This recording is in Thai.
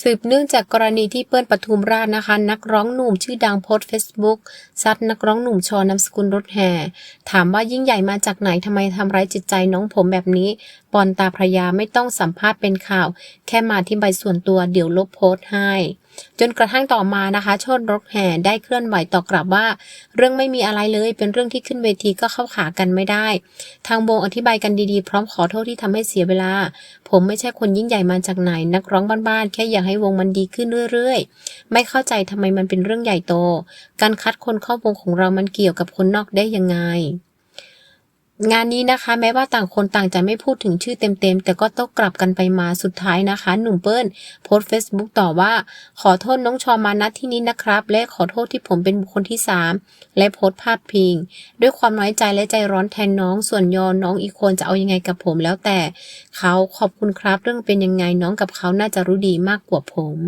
สืบเนื่องจากกรณีที่เปิ้ลปทุมราชนะคะ นักร้องหนุ่มชื่อดังโพสต์เฟซบุ๊กซัดนักร้องหนุ่มชอนามสกุลรถแห่ ถามว่ายิ่งใหญ่มาจากไหนทำไมทำร้ายจิตใจน้องผมแบบนี้ปอนตาพระยาไม่ต้องสัมภาษณ์เป็นข่าว แค่มาที่ใบส่วนตัวเดี๋ยวลบโพสต์ให้ จนกระทั่งต่อมานะคะชดรถแห่ได้เคลื่อนไหวตอบกลับว่า เรื่องไม่มีอะไรเลยเป็นเรื่องที่ขึ้นเวทีก็เข้าขากันไม่ได้ ทางวงอธิบายกันดีๆ พร้อมขอโทษที่ทำให้เสียเวลา ผมไม่ใช่คนยิ่งใหญ่มาจากไหนนักร้องบ้านๆแค่อยากให้วงมันดีขึ้นเรื่อยๆ ไม่เข้าใจทำไมมันเป็นเรื่องใหญ่โต การคัดคนเข้าวงของเรามันเกี่ยวกับคนนอกได้ยังไง งานนี้นะคะ แม้ว่าต่างคนต่างจะไม่พูดถึงชื่อเต็มๆ แต่ก็ต้องกลับกันไปมาสุดท้ายนะคะ หนุ่มเปิ้ลโพสเฟซบุ๊กต่อว่า ขอโทษน้องชอมานัดที่นี้นะครับ และขอโทษที่ผมเป็นบุคคลที่สามและโพสต์พพิง ด้วยความน้อยใจและใจร้อนแทนน้องส่วนยอน้องอีกคนจะเอายังไงกับผมแล้วแต่ เขาขอบคุณครับเรื่องเป็นยังไงน้องกับเขาน่าจะรู้ดีมากกว่าผม